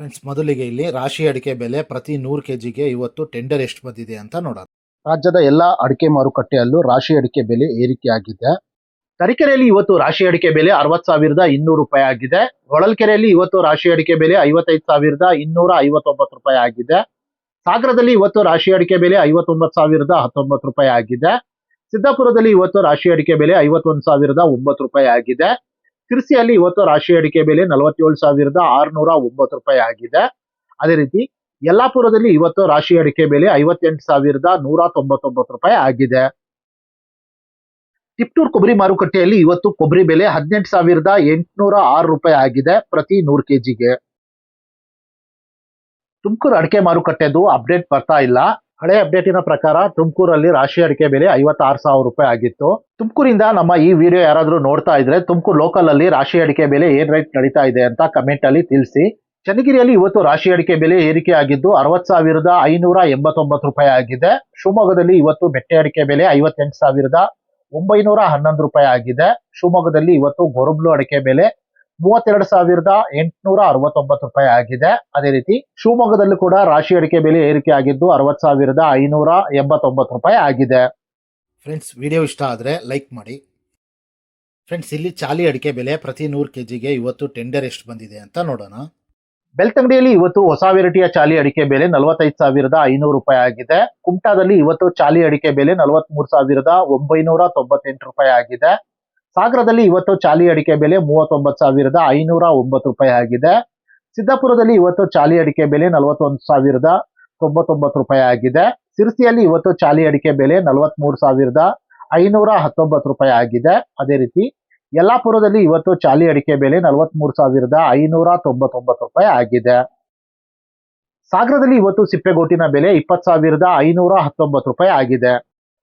Friends ಮೊದಲಿಗೆ ಇಲ್ಲಿ ರಾಶಿ ಅಡಿಕೆ ಬೆಲೆ ಪ್ರತಿ ನೂರು ಕೆ ಜಿಗೆ ಇವತ್ತು ಟೆಂಡರ್ ಎಷ್ಟು ಬಂದಿದೆ ಅಂತ ನೋಡೋಣ. ರಾಜ್ಯದ ಎಲ್ಲಾ ಅಡಿಕೆ ಮಾರುಕಟ್ಟೆಯಲ್ಲೂ ರಾಶಿ ಅಡಿಕೆ ಬೆಲೆ ಏರಿಕೆಯಾಗಿದೆ. ತರೀಕೆರೆಯಲ್ಲಿ ಇವತ್ತು ರಾಶಿ ಅಡಿಕೆ ಬೆಲೆ ಅರವತ್ ಸಾವಿರದ ಇನ್ನೂರು ರೂಪಾಯಿ ಆಗಿದೆ. ಹೊಳಲ್ಕೆರೆಯಲ್ಲಿ ಇವತ್ತು ರಾಶಿ ಅಡಿಕೆ ಬೆಲೆ ಐವತ್ತೈದು ಸಾವಿರದ ಇನ್ನೂರ ಐವತ್ತೊಂಬತ್ತು ರೂಪಾಯಿ ಆಗಿದೆ. ಸಾಗರದಲ್ಲಿ ಇವತ್ತು ರಾಶಿ ಅಡಿಕೆ ಬೆಲೆ ಐವತ್ತೊಂಬತ್ತು ಸಾವಿರದ ಹತ್ತೊಂಬತ್ತು ರೂಪಾಯಿ ಆಗಿದೆ. ಸಿದ್ದಾಪುರದಲ್ಲಿ ಇವತ್ತು ರಾಶಿ ಅಡಿಕೆ ಬೆಲೆ ಐವತ್ತೊಂದು ಸಾವಿರದ ಒಂಬತ್ತು ರೂಪಾಯಿ ಆಗಿದೆ. ತಿರ್ಸಿಯಲ್ಲಿ ಇವತ್ತು ರಾಶಿ ಅಡಿಕೆ ಬೆಲೆ ನಲವತ್ತೇಳು ಸಾವಿರದ ಆರುನೂರ ಒಂಬತ್ತು ರೂಪಾಯಿ ಆಗಿದೆ. ಅದೇ ರೀತಿ ಯಲ್ಲಾಪುರದಲ್ಲಿ ಇವತ್ತು ರಾಶಿ ಅಡಿಕೆ ಬೆಲೆ ಐವತ್ತೆಂಟು ಸಾವಿರದ ನೂರ ತೊಂಬತ್ತೊಂಬತ್ತು ರೂಪಾಯಿ ಆಗಿದೆ. ತಿಪ್ಟೂರ್ ಕೊಬ್ಬರಿ ಮಾರುಕಟ್ಟೆಯಲ್ಲಿ ಇವತ್ತು ಕೊಬ್ಬರಿ ಬೆಲೆ ಹದಿನೆಂಟು ಸಾವಿರದ ಎಂಟುನೂರ ಆರು ರೂಪಾಯಿ ಆಗಿದೆ ಪ್ರತಿ ನೂರು ಕೆಜಿಗೆ. ತುಮಕೂರು ಅಡಿಕೆ ಮಾರುಕಟ್ಟೆದು ಅಪ್ಡೇಟ್ ಬರ್ತಾ ಇಲ್ಲ. ಹಳೆ ಅಪ್ಡೇಟಿನ ಪ್ರಕಾರ ತುಮಕೂರಲ್ಲಿ ರಾಶಿ ಅಡಿಕೆ ಬೆಲೆ ಐವತ್ತಾರು ಸಾವಿರ ರೂಪಾಯಿ ಆಗಿತ್ತು. ತುಮಕೂರಿಂದ ನಮ್ಮ ಈ ವಿಡಿಯೋ ಯಾರಾದರೂ ನೋಡ್ತಾ ಇದ್ರೆ ತುಮಕೂರು ಲೋಕಲ್ ಅಲ್ಲಿ ರಾಶಿ ಅಡಿಕೆ ಬೆಲೆ ಏನ್ ರೇಟ್ ನಡೀತಾ ಇದೆ ಅಂತ ಕಮೆಂಟ್ ಅಲ್ಲಿ ತಿಳಿಸಿ. ಚನ್ನಗಿರಿಯಲ್ಲಿ ಇವತ್ತು ರಾಶಿ ಅಡಿಕೆ ಬೆಲೆ ಏರಿಕೆ ಆಗಿದ್ದು ಅರವತ್ ಸಾವಿರದ ಐನೂರ ಎಂಬತ್ತೊಂಬತ್ತು ರೂಪಾಯಿ ಆಗಿದೆ. ಶಿವಮೊಗ್ಗದಲ್ಲಿ ಇವತ್ತು ಬೆಟ್ಟೆ ಅಡಿಕೆ ಬೆಲೆ ಐವತ್ತೆಂಟು ಸಾವಿರದ ಒಂಬೈನೂರ ಹನ್ನೊಂದು ರೂಪಾಯಿ ಆಗಿದೆ. ಶಿವಮೊಗ್ಗದಲ್ಲಿ ಇವತ್ತು ಗೊರಬ್ಲು ಅಡಿಕೆ ಬೆಲೆ ಮೂವತ್ತೆರಡು ಸಾವಿರದ ಎಂಟುನೂರ ಅರವತ್ತೊಂಬತ್ತು ರೂಪಾಯಿ ಆಗಿದೆ. ಅದೇ ರೀತಿ ಶಿವಮೊಗ್ಗದಲ್ಲೂ ಕೂಡ ರಾಶಿ ಅಡಿಕೆ ಬೆಲೆ ಏರಿಕೆ ಆಗಿದ್ದು ಅರವತ್ ಸಾವಿರದ ಐನೂರ ಎಂಬತ್ತೊಂಬತ್ತು ರೂಪಾಯಿ ಆಗಿದೆ. ಫ್ರೆಂಡ್ಸ್ ವಿಡಿಯೋ ಇಷ್ಟ ಆದರೆ ಲೈಕ್ ಮಾಡಿ. ಫ್ರೆಂಡ್ಸ್ ಇಲ್ಲಿ ಚಾಲಿ ಅಡಿಕೆ ಬೆಲೆ ಪ್ರತಿ ನೂರು ಕೆಜಿಗೆ ಇವತ್ತು ಟೆಂಡರ್ ಎಷ್ಟು ಬಂದಿದೆ ಅಂತ ನೋಡೋಣ. ಬೆಳ್ತಂಗಡಿಯಲ್ಲಿ ಇವತ್ತು ಹೊಸ ವೆರೈಟಿಯ ಚಾಲಿ ಅಡಿಕೆ ಬೆಲೆ ನಲವತ್ತೈದು ಸಾವಿರದ ಐನೂರು ರೂಪಾಯಿ ಆಗಿದೆ. ಕುಮಟಾದಲ್ಲಿ ಇವತ್ತು ಚಾಲಿ ಅಡಿಕೆ ಬೆಲೆ ನಲವತ್ಮೂರು ಸಾವಿರದ ಒಂಬೈನೂರ ತೊಂಬತ್ತೆಂಟು ರೂಪಾಯಿ ಆಗಿದೆ. ಸಾಗರದಲ್ಲಿ ಇವತ್ತು ಚಾಲಿ ಅಡಿಕೆ ಬೆಲೆ ಮೂವತ್ತೊಂಬತ್ತು ಸಾವಿರದ ಐನೂರ ಒಂಬತ್ತು ರೂಪಾಯಿ ಆಗಿದೆ. ಸಿದ್ದಾಪುರದಲ್ಲಿ ಇವತ್ತು ಚಾಲಿ ಅಡಿಕೆ ಬೆಲೆ ನಲವತ್ತೊಂದು ಸಾವಿರದ ತೊಂಬತ್ತೊಂಬತ್ತು ರೂಪಾಯಿ ಆಗಿದೆ. ಸಿರ್ಸಿಯಲ್ಲಿ ಇವತ್ತು ಚಾಲಿ ಅಡಿಕೆ ಬೆಲೆ ನಲವತ್ಮೂರು ಸಾವಿರದ ಐನೂರ ಹತ್ತೊಂಬತ್ತು ರೂಪಾಯಿ ಆಗಿದೆ. ಅದೇ ರೀತಿ ಯಲ್ಲಾಪುರದಲ್ಲಿ ಇವತ್ತು ಚಾಲಿ ಅಡಿಕೆ ಬೆಲೆ ನಲವತ್ಮೂರು ಸಾವಿರದ ಐನೂರ ತೊಂಬತ್ತೊಂಬತ್ತು ರೂಪಾಯಿ ಆಗಿದೆ. ಸಾಗರದಲ್ಲಿ ಇವತ್ತು ಸಿಪ್ಪೆಗೋಟಿನ ಬೆಲೆ ಇಪ್ಪತ್ತು ಸಾವಿರದ ಐನೂರ ಹತ್ತೊಂಬತ್ತು ರೂಪಾಯಿ ಆಗಿದೆ.